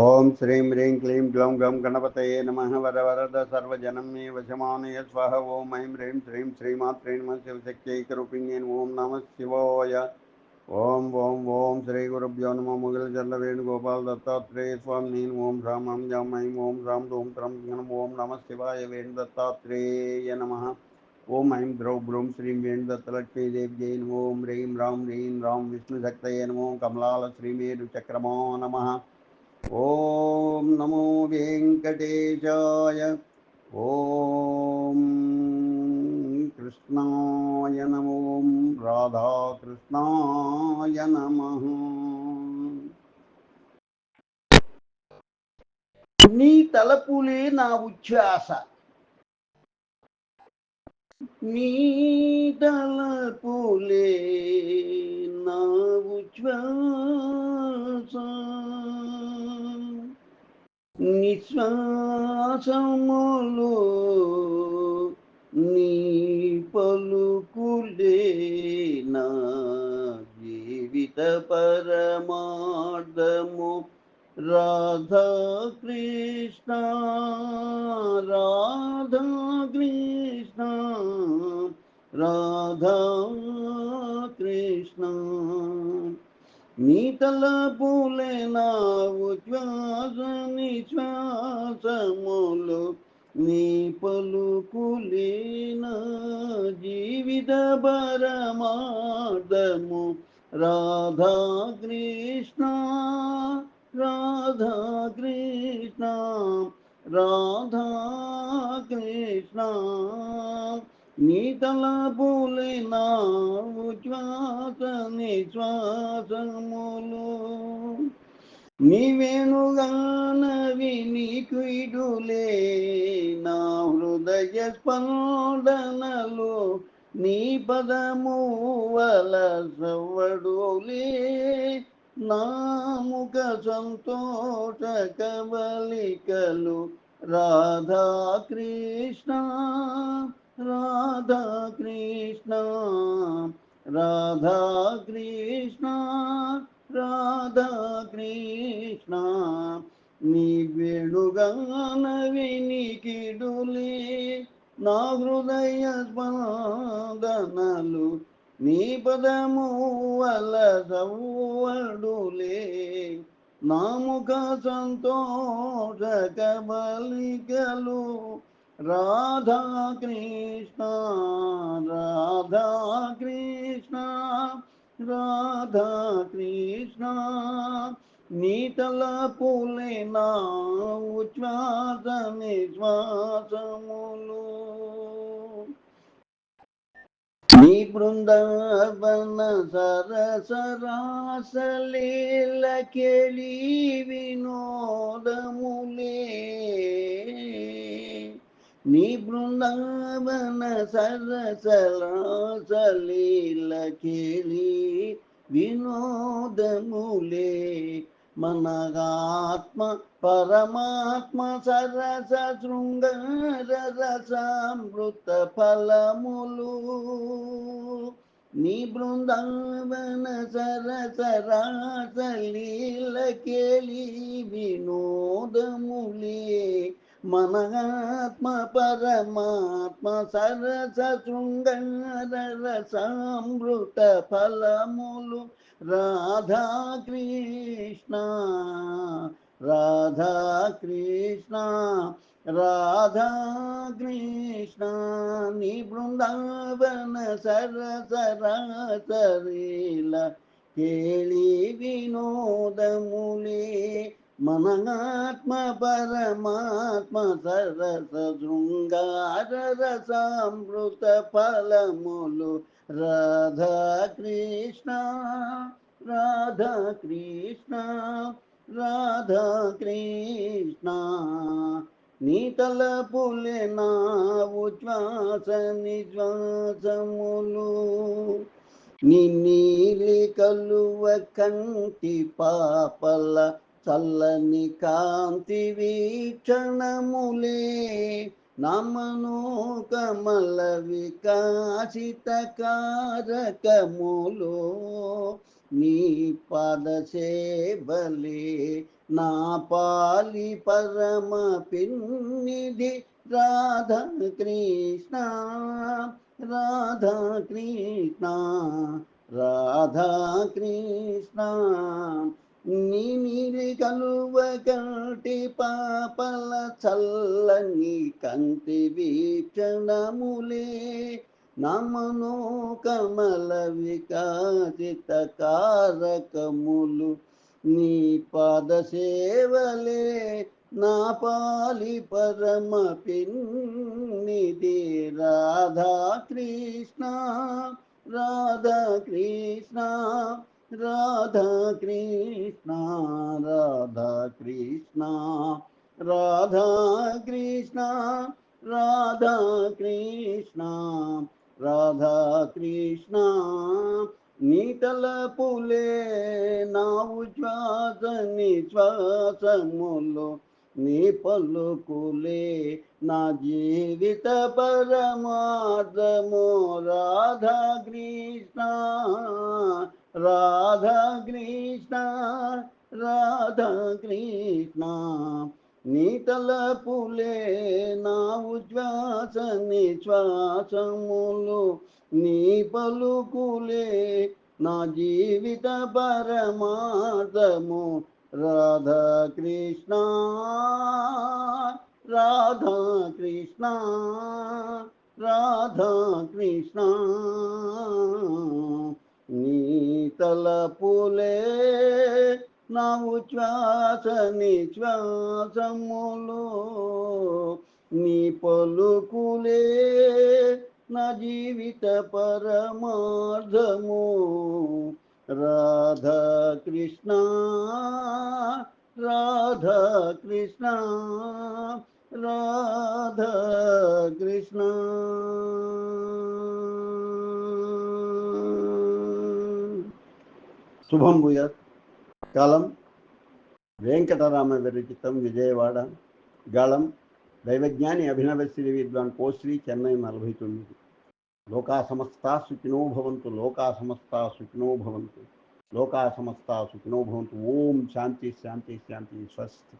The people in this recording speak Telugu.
ओम श्रीं ह्रीं क्लीं ग्लौं ग्लौं गणपतये नमः वर वरद सर्वजनं मे वशमानय स्वाह ॐ ऐं ह्रीं श्रीं श्रीमात्रे नमः शिवशक्त्यैकरूपिण्ये ॐ नमः शिवोय। ॐ ॐ ॐ श्रीगुरुभ्यो नमो वेणुगोपाल दत्तात्रेय ओम ॐ रामं जां ऐं ॐ रां ॐ त्रं ॐ नमः शिवाय वेणुदत्तात्रेय नमः। ॐ ऐं द्रौ ब्रूं श्रीं वेणुदत्तलक्ष्मीदेव्यै नमो ॐ ह्रीं रां ह्रीं रां विष्णुशक्तये नमो कमलाल श्रीमेरुचक्रमो नमः। హ్రీం రాం విష్ణుశక్తయే నమో కమలాల శ్రీమేరు చక్రమో నమః ఓం నమో వెంకటేశాయ. ఓం కృష్ణాయ నమో రాధాకృష్ణాయ నమ. నీ తలపులే నా ఉచ్ఛ్వాస. నీ తలపులే నా ఉచ్ఛ్వాస. నిశ్వాసములు నీ పలుకులేనా జీవిత పరమార్థము. రాధాకృష్ణ రాధాకృష్ణ రాధా రాధా కృష్ణ నీ తలపులే నా ఉచ్ఛ్వాస నిశ్వాసములు నీ పలుకులే నా జీవిత పరమార్థము. రాధా కృష్ణ రాధా కృష్ణ రాధా కృష్ణ నీ తలపులే నా ఉచ్ఛ్వాస నిశ్వాసములు నీ నీకు ఇడులే నా హృదయ స్పందనలు నీ పదము వల సవ్వడులే. నాముక సంతోష కవలికలు రాధాకృష్ణ. కృష్ణ రాధా కృష్ణ రాధా కృష్ణ రాధా కృష్ణ నీ వేణుగానవి నీకిడులే నా హృదయ స్పందనలు నీ పదము వల్ల సవ్వడులే. నాముఖ సంతోష కబలికలు రాధా కృష్ణ రాధా కృష్ణ రాధా కృష్ణ నీతల పూలే నా ఉచ్ఛ్వాస నిశ్వాసములు నీ బృందావన సరసరాసలీల కెళి వినోదములే బృందావన సరసరాసలీల కేళి వినోదములే మనగాత్మ పరమాత్మ సరస శృంగార రసామృత ఫలములు నీ బృందావన సరస రాసలీల కేళి వినోదము మనగాత్మ పరమాత్మ సరస శృంగార రసామృత ఫలములు రాధా కృష్ణ రాధా కృష్ణ రాధా కృష్ణ నీ బృందావన సరసరాసరీల కేళి వినోదములే మనగాత్మ పరమాత్మ సరస శృంగార రసామృత ఫలములు రాధా కృష్ణ రాధా కృష్ణ రాధా కృష్ణ నీ తలపులే నా ఉచ్ఛ్వాస నిశ్వాసములు నీ నీలి కలువ కంటి పాపల చల్లని కాంతి వీక్షణములే నమను కమల వికాసిత కారకములో నీ పద సేవలే నా పాలి పరమ పిన్నిధి రాధా కృష్ణ రాధా కృష్ణ రాధా కృష్ణ నీ కలువ కంటి పాపల చల్లని కంటి వీక్షణములే నమను కమల వికాసిత కారకములు నీ పాద సేవలే నా పాలి పరమ పిన్నిది రాధా కృష్ణ రాధా కృష్ణ రాధా కృష్ణ రాధా కృష్ణ రాధా కృష్ణ రాధా కృష్ణ రాధా నీతల పులే నా ఉజ్వాస నిశ్వాసములు నీ పలుకులే నా జీవిత పరమార్థము. రాధా కృష్ణ రాధాకృష్ణ రాధాకృష్ణ రాధా కృష్ణ నీతల పులే నా ఉజ్వాస నిశ్వాసములు నీ పలుకులే నా జీవిత పరమార్థము. రాధాకృష్ణ రాధాకృష్ణ రాధాకృష్ణ. నీ తలపులే నా ఉచ్ఛ్వాస నిశ్వాసములు నీ పలుకులే నా జీవిత పరమార్థము రాధా కృష్ణ రాధా కృష్ణ శుభం భూయాత్. కాలం వెంకటరామ విరచితం విజయవాడ. గళం దైవజ్ఞాని అభినవ శ్రీ విద్వాన్ కోశ్రీ చెన్నై నలభై తొమ్మిది. లోకా సమస్తా సుఖినో భవంతు లోకా సమస్తా సుఖినో భవంతు లోకా సమస్తా సుఖినో భవంతు. ఓం శాంతి శాంతి శాంతి స్వస్తి.